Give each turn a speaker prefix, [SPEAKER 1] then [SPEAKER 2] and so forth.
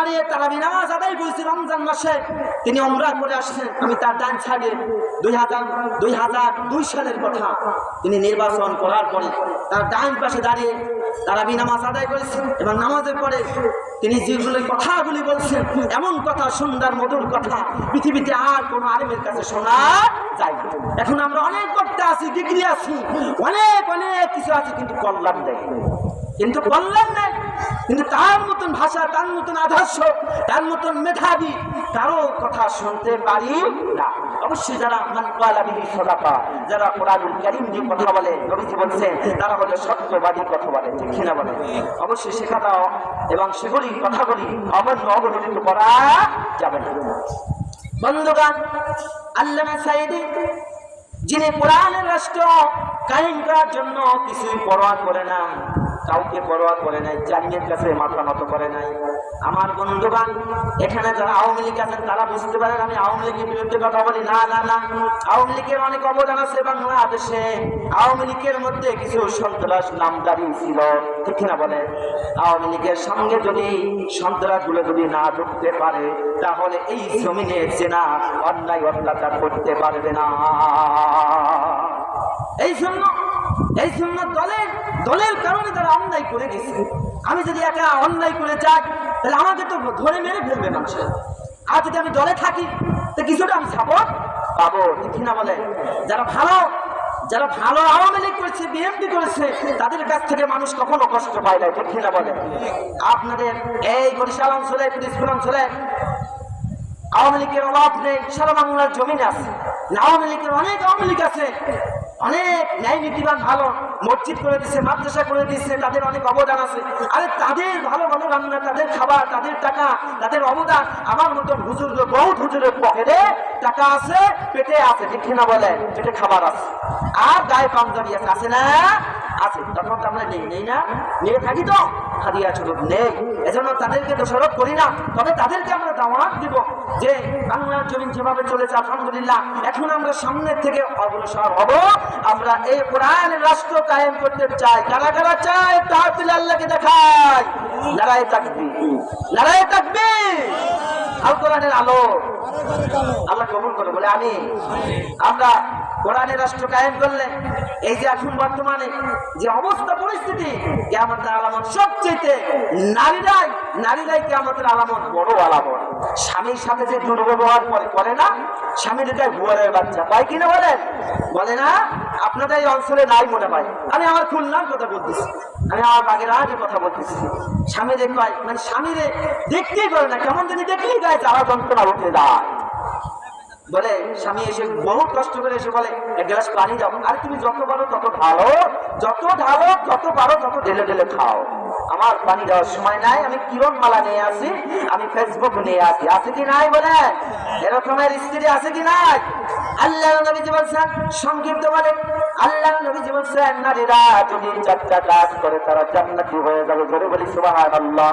[SPEAKER 1] দাঁড়িয়ে তারাবি নামাজ আদায় রমজান মাসে। তিনি অমরা করে আসছেন। আমি তার ডান সাইডে দুই হাজার দুই হাজার দুই সালের কথা তিনি নির্বাচন করার পরে তার ডান পাশে দাঁড়িয়ে তারাবি নামাজ আদায় করেছেন এবং নামাজের পরে তিনি যেগুলো কথাগুলি বলছেন, এমন কথা, সুন্দর, মধুর কথা পৃথিবীতে আর কোনো আলিমের কাছে শোনা যায় এখন আমরা অনেক করতে আছি, ডিগ্রি আছি, অনেক অনেক কিছু আছে, কিন্তু কল্যাণ দেয়। কিন্তু কল্যাণ নেই কিন্তু তার মতন ভাষা, তার মতন আদর্শ, তার মতন মেধাবী কারও কথা শুনতে পারি না। অবশ্যই যারা মান কয়লা বিহি সদাকা, যারা কোরআনুল কারীম দিয়ে কথা বলে, নবীজি বলছেন, তারা হলো সত্যবাদী কথা বলে, ঠিক কিনা বলে? অবশ্যই শেখা দাও এবং সেগুলি কথাগুলি অবন্য অবহেলিত করা যাবে না। বন্ধুগান আল্লামা সাইদি, যিনি কোরআনের রাষ্ট্র কায়েম করার জন্য কিছুই পরোয়া করে না কাউকে পরোয়া করে নাই, জালিমের কাছে মাথা মতো করে নাই। আমার বন্ধুবান এখানে যারা আওয়ামী লীগ আছেন, তারা বুঝতে পারেন আমি আওয়ামী লীগের বিরুদ্ধে কথা বলি। না না না, আওয়ামী লীগের অনেক অবদান আছে বাংলাদেশে। আওয়ামী লীগের মধ্যে কিছু সন্ত্রাস নামদারি ছিল, ঠিক না বলে? আওয়ামী লীগের সঙ্গে যদি সন্ত্রাসগুলো যদি না ঢুকতে পারে, তাহলে এই জমিনে চেনা অন্যায় অত্যাচার করতে পারবে না। এই জন্য এই জন্য দলের দলের কারণে তারা অন্যায় করে গেছে। আমি যদি একা অন্যায় করে যাই, তাহলে আমাকে তো ধরে মেরে ফেলবে মানুষের আর যদি আমি দলে থাকি, তো কিছুটা আমি সাপোর্ট পাবো। ঠিক না বলে? যারা ভালো যারা ভালো আওয়ামী লীগ করেছে, বিএনপি করেছে, তাদের কাছ থেকে মানুষ কখনো কষ্ট পায় না, ঠিক না বলে? আপনাদের এই বরিশাল অঞ্চলে, পিরিজপুর অঞ্চলে আওয়ামী লীগের অভাব নেই, সারা বাংলার জমিন আছে। আওয়ামী লীগের অনেক আওয়ামী লীগ আছে। অনেক ন্যায় নীতিবান ভালো মসজিদ করে দিচ্ছে মাদ্রাসা করে দিচ্ছে তাদের অনেক অবদান আছে। আরে তাদের ভালো ভালো রান্না, তাদের খাবার, তাদের টাকা, তাদের অবদান, আমার মতন হুজুর বহু হুজুরের পকেটে টাকা আছে, পেটে আছে, ঠিক না বলে? পেটে খাবার আছে। আর গায়ে পাঞ্জাবি আছে আছে না? আছে, তখন তো আমরা নেই নেই না? নিয়ে থাকি তো? হারিয়া ছোট নেই। এজন্য তাদেরকে দোষারোপ করি না, তবে তাদেরকে আমরা দাওয়াত দিব যে বাংলার জমিন যেভাবে চলেছে, আলহামদুলিল্লাহ, এখন আমরা সামনের থেকে অগ্রসর হব। আমরা এই কোরআন রাষ্ট্র কায়েম করতে চাই। কারা কারা চায়? তাহলে আল্লাহকে দেখায়। লড়াই থাকবি লড়াই থাকবি আল কোরআনের আলো। আল্লাহ কবুল করে বলে আমি আমরা কোরআনের রাষ্ট্র কায়েম করলে, এই যে এখন বর্তমানে যে অবস্থা পরিস্থিতি কেমতের আলামত সবচেয়ে নারীরাই নারীরাই কেমতের আলামত বড় আলামত। স্বামীর সাথে যে দুর্ব্যবহার করে করে না? স্বামীর গায়ে ভুয়ারের বাচ্চা। পাই কিনা বলেন? বলে না, আপনাদের এই অঞ্চলে নাই মনে হয়। আমি আমার খুলনার কথা বলতেছি। আমি আমার বাগের আগে কথা বলতেছি। স্বামী দেখ মানে স্বামীরে দেখতেই পারে না, কেমন যদি দেখলেই গায়ে জ্বালা যন্ত্রণা উঠে যায়। বলে, স্বামী এসে বহুত কষ্ট করে এসে বলে, এক গ্লাস পানি দাও। আর তুমি যত পারো তত ঢালো যত ঢালো যত পারো, তত ঢেলে ঢেলে খাও। আমার পানি দেওয়ার সময় নাই। আমি কিরণ মালা নিয়ে আসি, আমি ফেসবুক নিয়ে আসি। আছে কি নাই বলে? এরকমের স্ত্রী আছে কি নাই? আল্লাহ নবীজি বলছেন, সংক্ষিপ্ত বলে আল্লাহ নবীজি বলছেন, নারীরা যদি চারটা কাজ করে, তারা জান্নাতি হয়ে যাবে। ধরে বলি, সুবহানাল্লাহ।